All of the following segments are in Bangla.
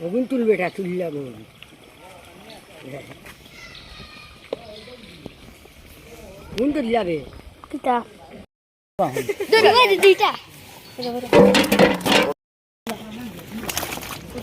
ওগুন তুলবে এটা তুললাম কোন তুললাবে কিতা দুইটা।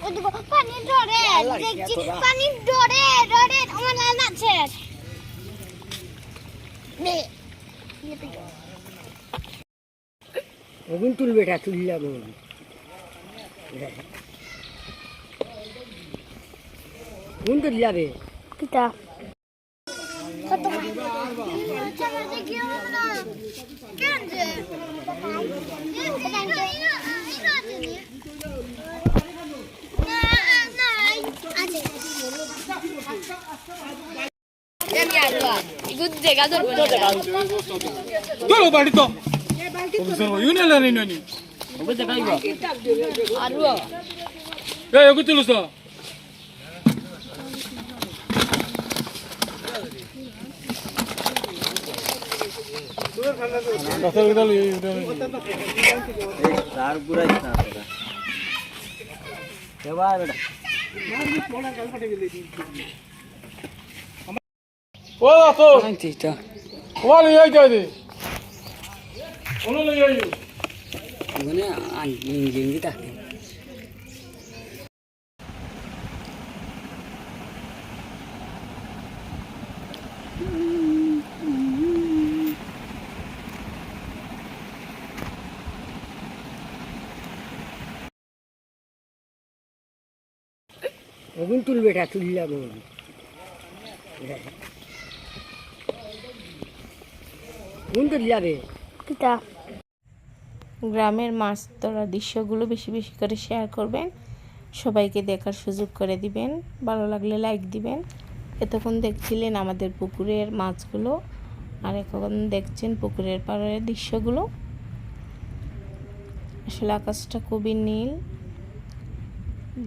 পানি ডরে দেখছি পানি ডরে ডরে আমার লাল আছে। নে। ওগুন তুলবে এটা তুললাম কোন তুললাবে কিতা কত চলো কেন যে? তোলো বাড়ি তো। তুলুস এইটা ওয়াল এই যাই দে ওনো লই আইও মানে ইঞ্জিন থাকে ওগুন তুলবে এটা তুললাম গ্রামের মাছ ধরার দৃশ্যগুলো বেশি বেশি করে শেয়ার করবেন। সবাইকে দেখার সুযোগ করে দিবেন। ভালো লাগলে লাইক দিবেন। এতক্ষণ দেখছিলেন আমাদের পুকুরের মাছগুলো আর এখন দেখছেন পুকুরের পাড়ের দৃশ্যগুলো। আসলে আকাশটা খুবই নীল।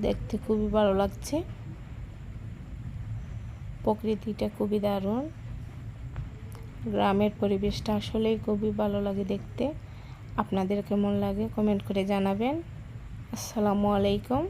দেখতে খুবই ভালো লাগছে। প্রকৃতিটা খুবই দারুণ। গ্রামের পরিবেশটা আসলেই খুবই ভালো লাগে দেখতে। আপনাদের কেমন লাগে? কমেন্ট করে জানাবেন। আসসালামু আলাইকুম।